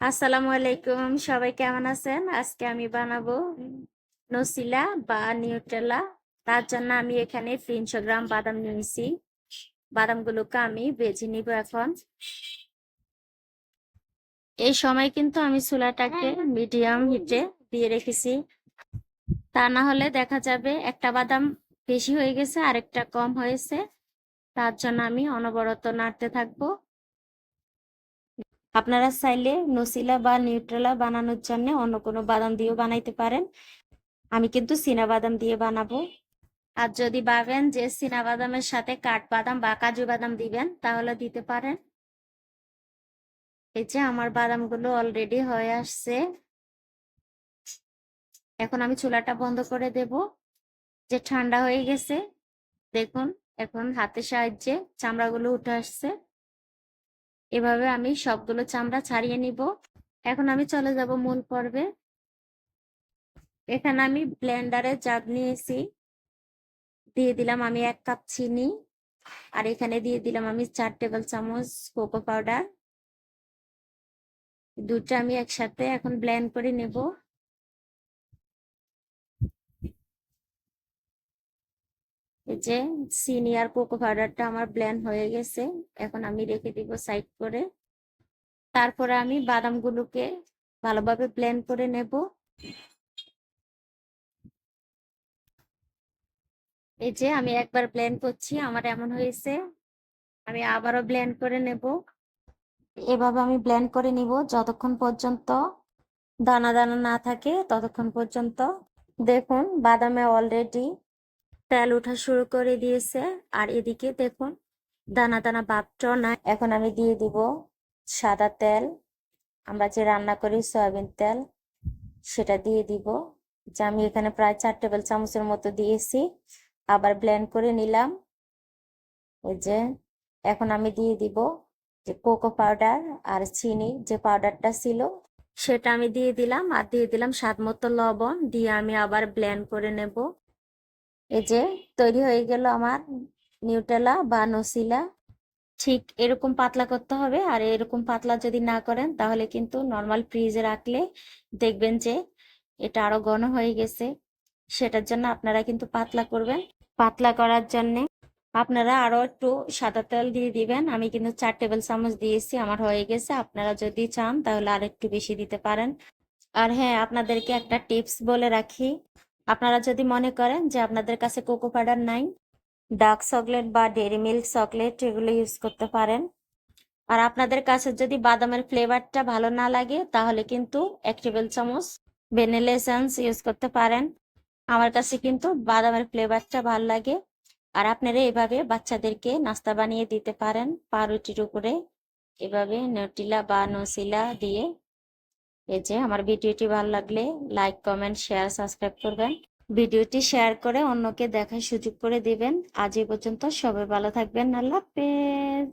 আসসালামু আলাইকুম, সবাই কেমন আছেন? আজকে আমি বানাবো নসিলা বা নিউট্রেলা। তার জন্য আমি এখানে তিনশো গ্রাম বাদাম নিয়েছি। বাদামগুলোকে আমি বেজে নিব এখন। এই সময় কিন্তু আমি চুলাটাকে মিডিয়াম হিটে দিয়ে রেখেছি। তা না হলে দেখা যাবে একটা বাদাম বেশি হয়ে গেছে, আরেকটা কম হয়েছে। তার জন্য আমি অনবরত নাড়তে থাকব। আপনারা চাইলে নসিলা বা নিউট্রেলা বানানোর জন্য অন্য কোনো বাদাম দিয়েও বানাইতে পারেন। আমি কিন্তু বাদাম দিয়ে বানাবো। আর যদি ভাবেন যে বাদামের সাথে কাঠবাদাম বা কাজু বাদাম দিবেন, তাহলে দিতে পারেন। এই যে আমার বাদামগুলো অলরেডি হয়ে আসছে। এখন আমি চুলাটা বন্ধ করে দেব। যে ঠান্ডা হয়ে গেছে, দেখুন, এখন হাতের সাহায্যে চামড়াগুলো উঠে আসছে। এভাবে আমি সবগুলো চামড়া ছাড়িয়ে নিব। এখন আমি চলে যাব মূল পর্বে। এখানে আমি ব্লেন্ডারে জাগ নিয়েছি। দিয়ে দিলাম আমি এক কাপ চিনি। আর এখানে দিয়ে দিলাম আমি চার টেবিল চামচ কোকো পাউডার দুটো আমি একসাথে এখন ব্লেন্ড করে নেব। এই যে চিনি আর কোকো পাউডারটা আমার ব্লেন্ড হয়ে গেছে, এখন আমি রেখে দিব সাইড করে। তারপরে আমি বাদামগুলোকে ভালোভাবে ব্লেন্ড করে নেব। এই যে আমি একবার ব্লেন্ড করছি, আমার এমন হয়েছে, আমি আবারও ব্লেন্ড করে নেব। এভাবে আমি ব্লেন্ড করে নিব যতক্ষণ পর্যন্ত দানা দানা না থাকে, ততক্ষণ পর্যন্ত দেখুন বাদামে অলরেডি তেল ওঠা শুরু করে দিয়েছে। আর এদিকে দেখুন, দানা দানা ভাবটাও না। এখন আমি দিয়ে দিব সাদা তেল। আমরা যে রান্না করি সয়াবিন তেল, সেটা দিয়ে দিব। যে আমি এখানে প্রায় চার টেবিল চামচের মতো দিয়েছি। আবার ব্লেন্ড করে নিলাম। ওই যে, এখন আমি দিয়ে দিব যে কোকো পাউডার আর চিনি, যে পাউডারটা ছিল, সেটা আমি দিয়ে দিলাম। আর দিয়ে দিলাম স্বাদ মতো লবণ। দিয়ে আমি আবার ব্লেন্ড করে নেব। এই যে তৈরি হয়ে গেল আমার নিউটেলা বা নসিলা ঠিক এরকম পাতলা করতে হবে আর এরকম পাতলা যদি না করেন তাহলে কিন্তু নর্মাল ফ্রিজে রাখলে দেখবেন যে এটা আরও ঘন হয়ে গেছে। সেটার জন্য আপনারা কিন্তু পাতলা করবেন। পাতলা করার জন্য আপনারা আরও একটু সাদা তেল দিয়ে দিবেন। আমি কিন্তু চার টেবিল চামচ দিয়েছি, আমার হয়ে গেছে। আপনারা যদি চান তাহলে আর একটু বেশি দিতে পারেন। আর হ্যাঁ আপনাদেরকে একটা টিপস বলে রাখি। আপনারা যদি মনে করেন যে আপনাদের কাছে কোকো পাউডার নাই, ডার্ক চকলেট বা ডেরি মিল্ক চকলেট এগুলো ইউজ করতে পারেন। আর আপনাদের কাছে যদি বাদামের ফ্লেভারটা ভালো না লাগে, তাহলে কিন্তু এক টেবিল চামচ ভ্যানিলা ইউজ করতে পারেন। আমার কাছে কিন্তু বাদামের ফ্লেভারটা ভালো লাগে। আর আপনারা এভাবে বাচ্চাদেরকে নাস্তা বানিয়ে দিতে পারেন পাউরুটির উপরে। এভাবে নটিলা বা নসিলা দিয়ে এই যে আমার ভিডিওটি ভালো লাগলে লাইক কমেন্ট শেয়ার সাবস্ক্রাইব করবেন। ভিডিওটি শেয়ার করে অন্যকে দেখার সুযোগ করে দিবেন। আজ এই পর্যন্ত সবাই ভালো থাকবেন। আল্লাহ হাফেজ।